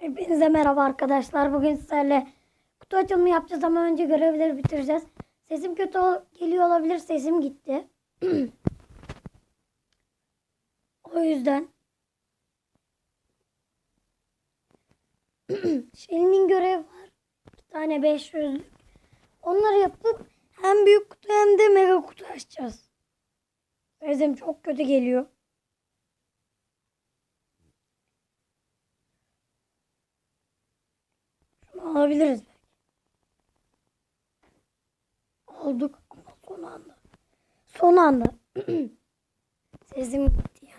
Hepinize merhaba arkadaşlar. Bugün sizlerle kutu açılımı yapacağız ama önce görevleri bitireceğiz. Sesim kötü geliyor olabilir. Sesim gitti. o yüzden. Şeli'nin görevi var. Bir tane 500'lük. Onları yapıp hem büyük kutu hem de mega kutu açacağız. Sesim çok kötü geliyor. Alabiliriz belki. Olduk ama son anda. Son anda. Sesim gitti ya.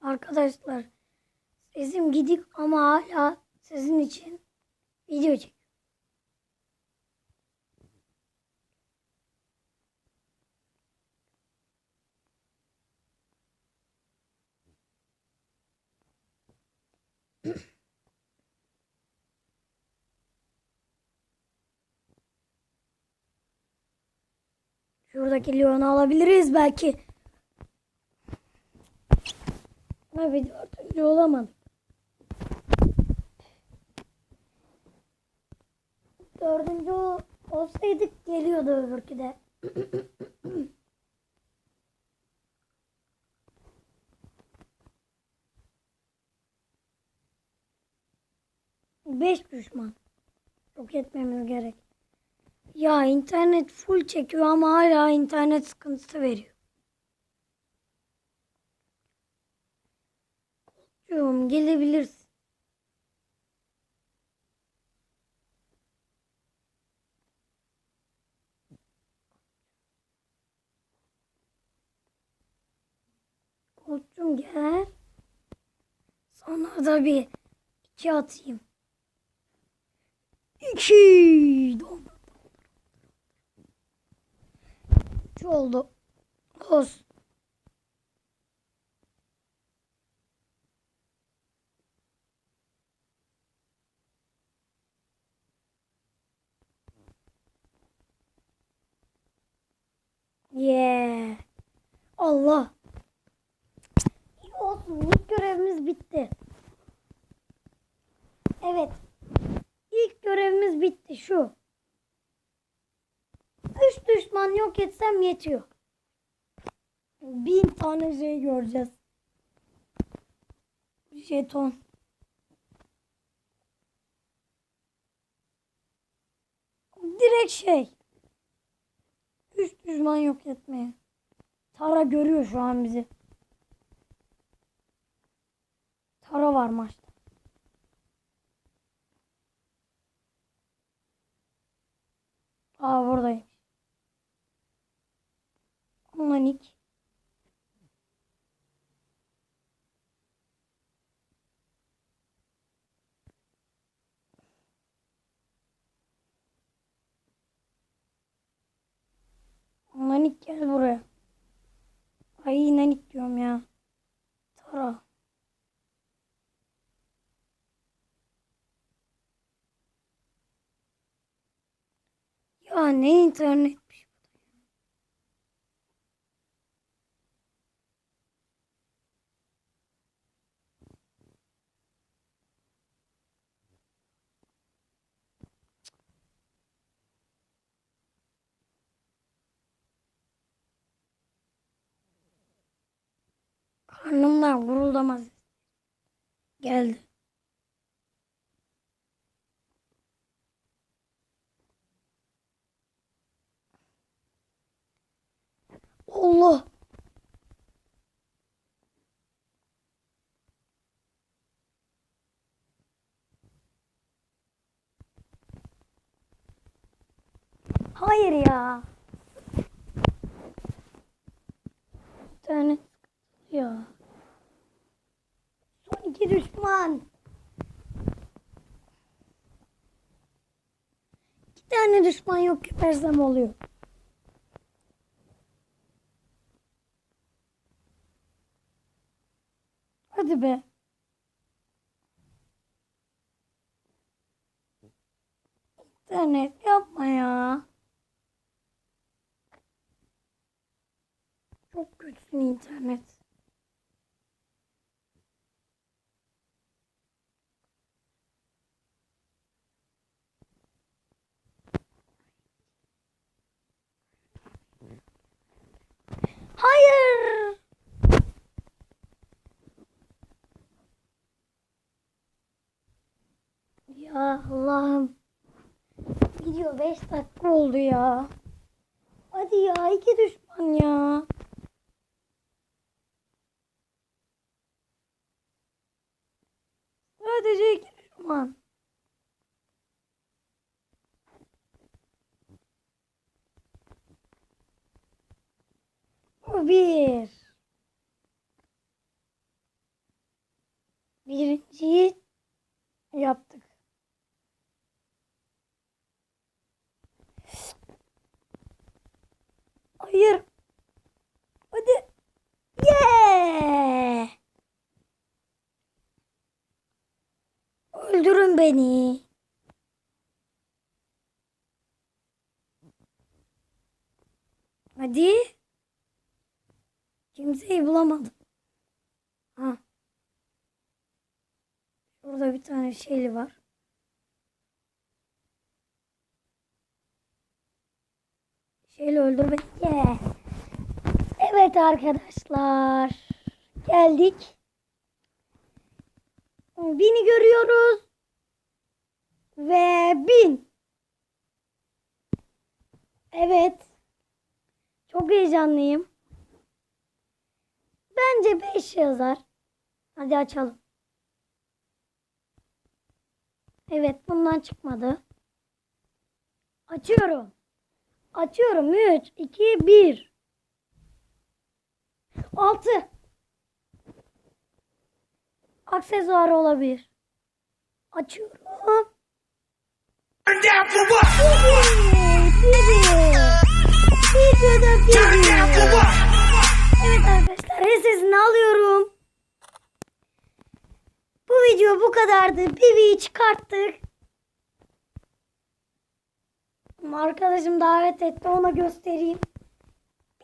Arkadaşlar sesim gidik ama hala sizin için video çek. Şuradaki Leon'u alabiliriz belki. Abi dördüncü olamadık. Dördüncü ol- olsaydık geliyordu öbürkü de. Beş düşman. Yok etmemiz gerek. Ya internet full çekiyor ama hala internet sıkıntısı veriyor. Kolcuğum gelebilirsin. Kolcuğum gel. Sana da bir iki atayım. İki. Üç oldu. Olsun. Yeah. Allah. İyi olsun. İlk görevimiz bitti. Evet. Görevimiz bitti şu. Üç düşman yok etsem yetiyor. Bin tane şey göreceğiz. Jeton. Direkt şey. Üç düşman yok etmeye. Tara görüyor şu an bizi. Tara var maçta. Nanik gel buraya. Ay nanik diyorum ya. Tara. Ya ne internetmiş. Karnımdan guruldamaz. Geldi. Allah. Hayır ya. Bir tane ya. Son iki tane düşman yok yaparsam oluyor. Hadi be. İnternet yapma ya. Çok kötüsün internet. Hayır. Ya Allah'ım. Video 5 dakika oldu ya. Hadi ya iki düşman ya. Sadece iki düşman. Bir. Birinciyi yaptık. Hayır. Hadi. Yeah. Öldürün beni. Hadi. Kimseyi bulamadım. Ha. Şurada bir tane şeyli var. Şeyle öldür beni. Yeah. Evet arkadaşlar. Geldik. Bini görüyoruz. Ve bin. Evet. Çok heyecanlıyım. Bence 5 yazar. Hadi açalım. Evet bundan çıkmadı. Açıyorum. Açıyorum. 3, 2, 1. 6. Aksesuar olabilir. Açıyorum. Evet arkadaşlar sesini alıyorum. Bu video bu kadardı. Bibi'yi çıkarttık. Ama Arkadaşım davet etti ona göstereyim.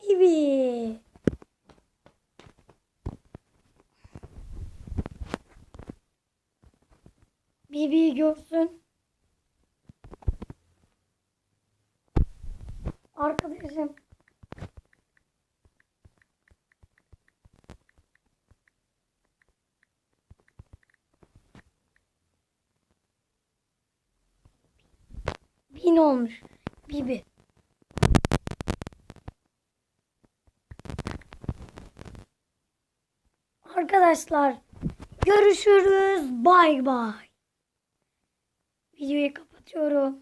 Bibi. Bibi'yi görsün. Arkadaşım. Bin olmuş. Bibi. Arkadaşlar görüşürüz. Bay bay. Videoyu kapatıyorum.